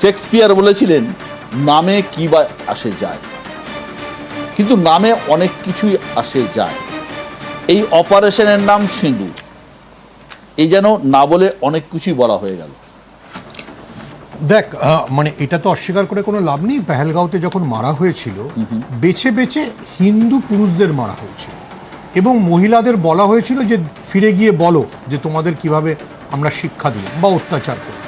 Shakespeare বলেছিলেন নামে কি বা আসে যায়। কিন্তু নামে অনেক কিছুই আসে যায়। এই অপারেশনের নাম সিঁদুর এই যেন না বলে অনেক কিছুই বলা হয়ে গেল। দেখ মানে এটা তো অস্বীকার করে কোনো লাভ নেই। পেহেলগাঁওতে যখন মারা হয়েছিল বেছে বেছে হিন্দু পুরুষদের মারা হয়েছিল এবং মহিলাদের বলা হয়েছিল যে ফিরে গিয়ে বলো যে তোমাদের কীভাবে আমরা শিক্ষা দিই বা অত্যাচার করি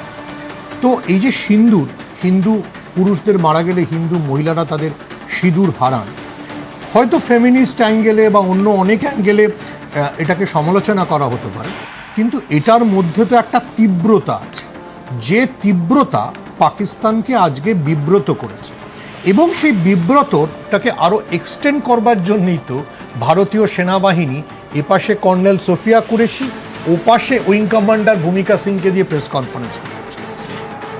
তো এই যে সিন্দুর, হিন্দু পুরুষদের মারা গেলে হিন্দু মহিলারা তাদের সিঁদুর হারান। হয়তো ফেমিনিস্ট অ্যাঙ্গেলে বা অন্য অনেক অ্যাঙ্গেলে এটাকে সমালোচনা করা হতে পারে। কিন্তু এটার মধ্যে তো একটা তীব্রতা আছে। যে তীব্রতা পাকিস্তানকে আজকে বিব্রত করেছে। এবং সেই বিব্রতটাকে আরও এক্সটেন্ড করবার জন্যই তো ভারতীয় সেনাবাহিনী এপাশে কর্নেল সোফিয়া কুরেশি, ওপাশে উইং কমান্ডার ভূমিকা সিংকে দিয়ে প্রেস কনফারেন্স করেছে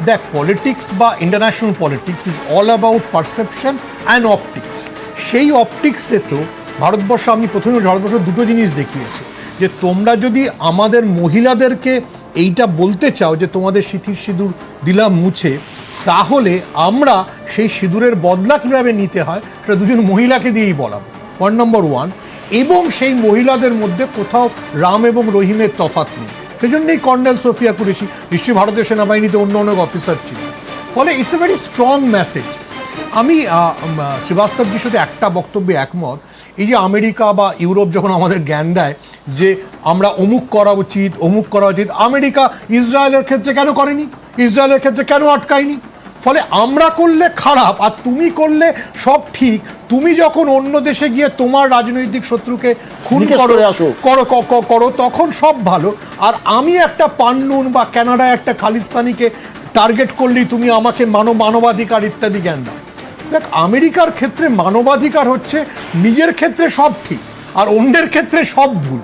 দেখ পলিটিক্স বা international politics is all about perception and optics সেই অপটিক্সে তো ভারতবর্ষ, আমি প্রথমে ভারতবর্ষ দুটো জিনিস দেখিয়েছি, যে তোমরা যদি আমাদের মহিলাদেরকে এইটা বলতে চাও যে তোমাদের সিথির সিঁদুর দিলাম মুছে, তাহলে আমরা সেই সিঁদুরের বদলা কীভাবে নিতে হয় সেটা দুজন মহিলাকে দিয়েই বলাবো। পয়েন্ট নম্বর ওয়ান এবং সেই মহিলাদের মধ্যে কোথাও রাম এবং রহিমের তফাৎ নেই। সেই জন্যই কর্নেল সোফিয়া কুরেশি নিশ্চয়ই ভারতীয় সেনাবাহিনীতে অন্য অনেক অফিসার ছিল ফলে it's a very strong message আমি শ্রীবাস্তবজির সাথে একটা বক্তব্যে একমত। এই যে আমেরিকা বা ইউরোপ যখন আমাদের জ্ঞান দেয় যে আমরা অমুক করা উচিত, অমুক করা উচিত, আমেরিকা ইসরায়েলের ক্ষেত্রে কেন করেনি? ইসরায়েলের ক্ষেত্রে কেন আটকায়নি? ফলে আমরা করলে খারাপ আর তুমি করলে সব ঠিক। তুমি যখন অন্য দেশে গিয়ে তোমার রাজনৈতিক শত্রুকে খুন করো করো করো তখন সব ভালো। আর আমি একটা পান্নুন বা কানাডায় একটা খালিস্তানিকে টার্গেট করলেই তুমি আমাকে মানব মানবাধিকার ইত্যাদি জ্ঞান দাও। দেখ আমেরিকার ক্ষেত্রে মানবাধিকার হচ্ছে নিজের ক্ষেত্রে সব ঠিক আর অন্যের ক্ষেত্রে সব ভুল।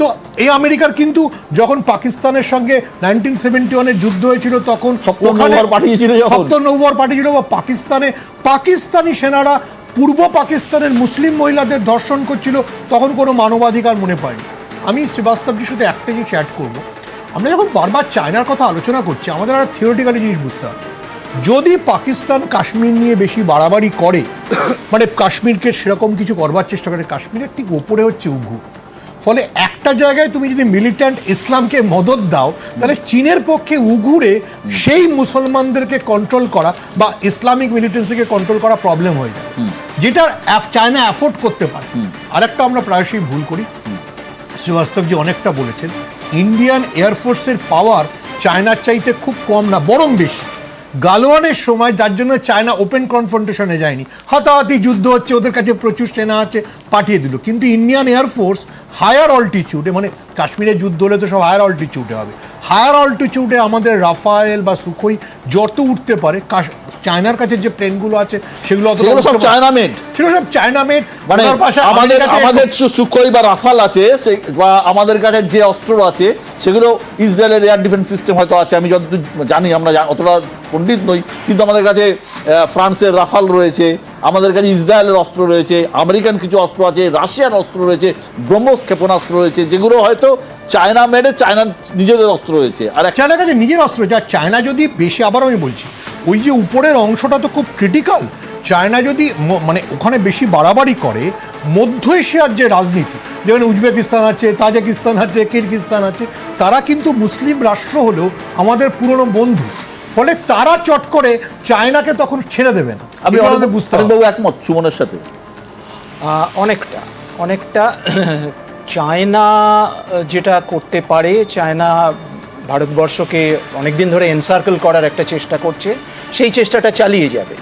তো এই আমেরিকার কিন্তু যখন পাকিস্তানের সঙ্গে নাইনটিন সেভেন্টি ওয়ানের যুদ্ধ হয়েছিল তখন পাঠিয়েছিল যখন। সপ্তম নৌবহর পাঠিয়েছিল বা পাকিস্তানে পাকিস্তানি সেনারা পূর্ব পাকিস্তানের মুসলিম মহিলাদের ধর্ষণ করছিল তখন কোনো মানবাধিকার মনে পায়নি আমি শ্রীবাস্তবজির সাথে একটা জিনিস অ্যাড করব। আমরা যখন বারবার চায়নার কথা আলোচনা করছি আমাদের একটা থিওরিটিক্যালি জিনিস বুঝতে হবে। যদি পাকিস্তান কাশ্মীর নিয়ে বেশি বাড়াবাড়ি করে মানে কাশ্মীরকে সেরকম কিছু করবার চেষ্টা করে কাশ্মীরের ঠিক ওপরে হচ্ছে উঘুর ফলে একটা জায়গায় তুমি যদি মিলিট্যান্ট ইসলামকে মদত দাও তাহলে চীনের পক্ষে উগুরে সেই মুসলমানদেরকে কন্ট্রোল করা বা ইসলামিক মিলিটেন্সিকে কন্ট্রোল করা প্রবলেম হয়ে যায়। যেটা চায়না অ্যাফোর্ড করতে পারে। আর একটা আমরা প্রায়শই ভুল করি। শ্রীবাস্তবজি অনেকটা বলেছেন ইন্ডিয়ান এয়ারফোর্সের পাওয়ার চায়নার চাইতে খুব কম না বরং বেশি। গালওয়ানের সময় যার জন্য চায়না ওপেন কনফ্রন্টেশনে যায়নি। হাতাহাতি যুদ্ধ হচ্ছে ওদের কাছে প্রচুর সেনা আছে পাঠিয়ে দিল। কিন্তু ইন্ডিয়ান এয়ারফোর্স হায়ার অল্টিটিউডে মানে কাশ্মীরে যুদ্ধ হলে তো সব হায়ার অল্টিটিউডে হবে। হায়ার অল্টিটিউডে আমাদের রাফায়েল বা সুখোই যত উঠতে পারে। চায়নার কাছে যে প্লেনগুলো আছে সেগুলো সব চায়না মেড সেগুলো সব চায়না মেড মানে আমাদের আমাদের সুখোই বা রাফাল আছে সে বা আমাদের কাছে যে অস্ত্র আছে সেগুলো ইসরায়েলের এয়ার ডিফেন্স সিস্টেম হয়তো আছে। আমি যতদূর জানি আমরা অতটা পণ্ডিত নই, কিন্তু আমাদের কাছে ফ্রান্সের রাফাল রয়েছে, আমাদের কাছে ইসরায়েলের অস্ত্র রয়েছে, আমেরিকান কিছু অস্ত্র আছে, রাশিয়ান অস্ত্র রয়েছে ব্রহ্মস ক্ষেপণাস্ত্র রয়েছে, যেগুলো হয়তো চায়না মেডে চায়নার নিজেদের অস্ত্র রয়েছে। আর চায়নার কাছে নিজের অস্ত্র, যা চায়না যদি বেশি আবার আমি বলছি, ওই যে উপরের অংশটা তো খুব ক্রিটিক্যাল চায়না যদি মানে ওখানে বেশি বাড়াবাড়ি করে, মধ্য এশিয়ার যে রাজনীতি, যেমন উজবেকিস্তান আছে, তাজিকিস্তান আছে, কিরগিস্তান আছে, তারা কিন্তু মুসলিম রাষ্ট্র হলেও আমাদের পুরনো বন্ধু ফলে তারা চট করে চায়নাকে তখন ছেড়ে দেবেন। আপনি বুঝতে বাবু একমত সুমনের সাথে? অনেকটা। অনেকটা চায়না যেটা করতে পারে চায়না ভারতবর্ষকে অনেকদিন ধরে এনসার্কেল করার একটা চেষ্টা করছে সেই চেষ্টাটা চালিয়ে যাবে।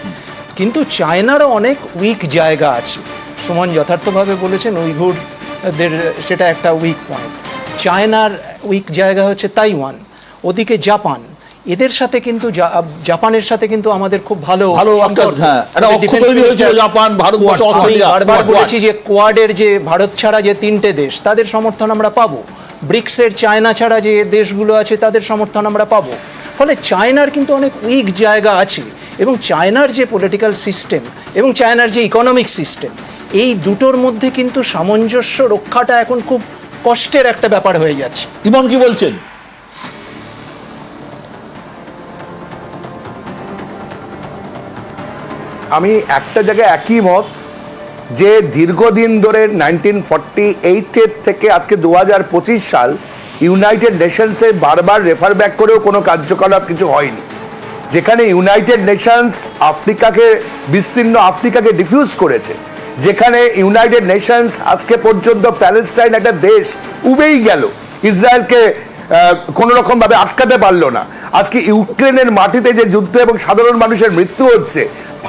কিন্তু চায়নারও অনেক উইক জায়গা আছে। সুমন যথার্থভাবে বলেছেন উইঘুরদের সেটা একটা উইক পয়েন্ট চায়নার উইক জায়গা হচ্ছে তাইওয়ান ওদিকে জাপান। এদের সাথে কিন্তু জাপানের সাথে কিন্তু আমাদের খুব ভালো। হ্যাঁ জাপান বারবার বলেছি যে কোয়াডের যে ভারত ছাড়া যে তিনটে দেশ তাদের সমর্থন আমরা পাবো। ব্রিক্সের চায়না ছাড়া যে দেশগুলো আছে তাদের সমর্থন আমরা পাবো। ফলে চায়নার কিন্তু অনেক উইক জায়গা আছে এবং চায়নার যে পলিটিক্যাল সিস্টেম এবং চায়নার যে ইকোনমিক সিস্টেম এই দুটোর মধ্যে কিন্তু সামঞ্জস্য রক্ষাটা এখন খুব কষ্টের একটা ব্যাপার হয়ে যাচ্ছে। ইমন কি বলছেন? আমি একটা জায়গায় একই মত যে দীর্ঘদিন ধরে নাইনটিন ফর্টি এইটের থেকে আজকে দু হাজার পঁচিশ সাল ইউনাইটেড নেশনসে বারবার রেফার ব্যাক করেও কোনো কার্যকলাপ কিছু হয়নি। যেখানে ইউনাইটেড নেশনস আফ্রিকাকে বিস্তীর্ণ আফ্রিকাকে ডিফিউজ করেছে যেখানে ইউনাইটেড নেশনস আজকে পর্যন্ত প্যালেস্টাইন একটা দেশ উবেই গেল। ইসরায়েলকে আহ, কোনো আটকাতে পারল না। আজকে ইউক্রেনের মাটিতে যে যুদ্ধ এবং সাধারণ মানুষের মৃত্যু হচ্ছে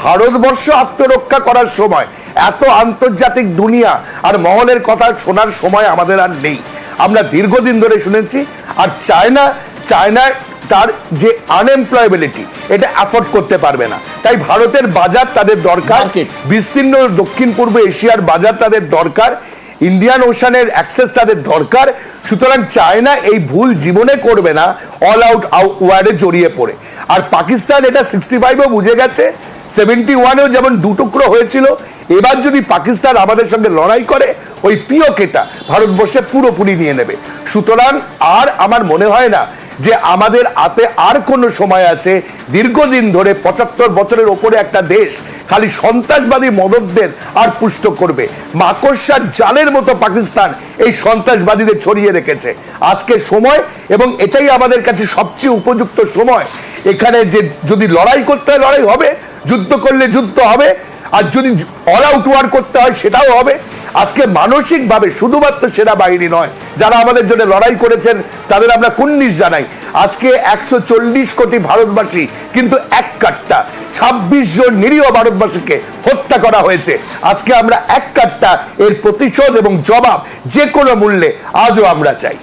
ভারতবর্ষ আত্মরক্ষা করার সময় এত আন্তর্জাতিক দুনিয়া আর মহলের কথা শোনার সময় আমাদের আর নেই। আমরা দীর্ঘদিন ধরে শুনেছি আর চায়না চায়নায় তার যে আনএমপ্লয়েবিলিটি এটা অ্যাফোর্ড করতে পারবে না। তাই ভারতের বাজার তাদের দরকার বিস্তীর্ণ দক্ষিণ পূর্ব এশিয়ার বাজার তাদের দরকার ইন্ডিয়ান ওশানের অ্যাক্সেস তাদের দরকার। সুতরাং চায়না এই ভুল জীবনে করবে না। অল আউট ওয়ার্ডে জড়িয়ে পড়ে। আর পাকিস্তান এটা সিক্সটি ফাইভও বুঝে গেছে। সেভেন্টি ওয়ানেও যেমন দুটুকরো হয়েছিল, এবার যদি পাকিস্তান আমাদের সঙ্গে লড়াই করে, ওই পিওকেটা ভারতবর্ষে পুরোপুরি নিয়ে নেবে। সুতরাং আর আমার মনে হয় না যে আমাদের হাতে আর কোনো সময় আছে দীর্ঘদিন ধরে পঁচাত্তর বছরের ওপরে একটা দেশ খালি সন্ত্রাসবাদী মদতদের আর পুষ্ট করবে। মাকড়সার জালের মতো পাকিস্তান এই সন্ত্রাসবাদীদের ছড়িয়ে রেখেছে। আজকে সময় এবং এটাই আমাদের কাছে সবচেয়ে উপযুক্ত সময়। এখানে যে যদি লড়াই করতে হয়, লড়াই হবে। যুদ্ধ করলে যুদ্ধ হবে। আর যদি অল আউট ওয়ার করতে হয়, সেটাও হবে। আজকে মানসিকভাবে শুধুমাত্র সেনাবাহিনী নয়, যারা আমাদের জন্য লড়াই করেছেন, তাদের আমরা কুন্নিশ জানাই। আজকে একশো চল্লিশ কোটি ভারতবাসী কিন্তু এক কাট্টা, ছাব্বিশ জন নিরীহ ভারতবাসীকে হত্যা করা হয়েছে। আজকে আমরা এক কাট্টা, এর প্রতিশোধ এবং জবাব যে কোনো মূল্যে আজও আমরা চাই।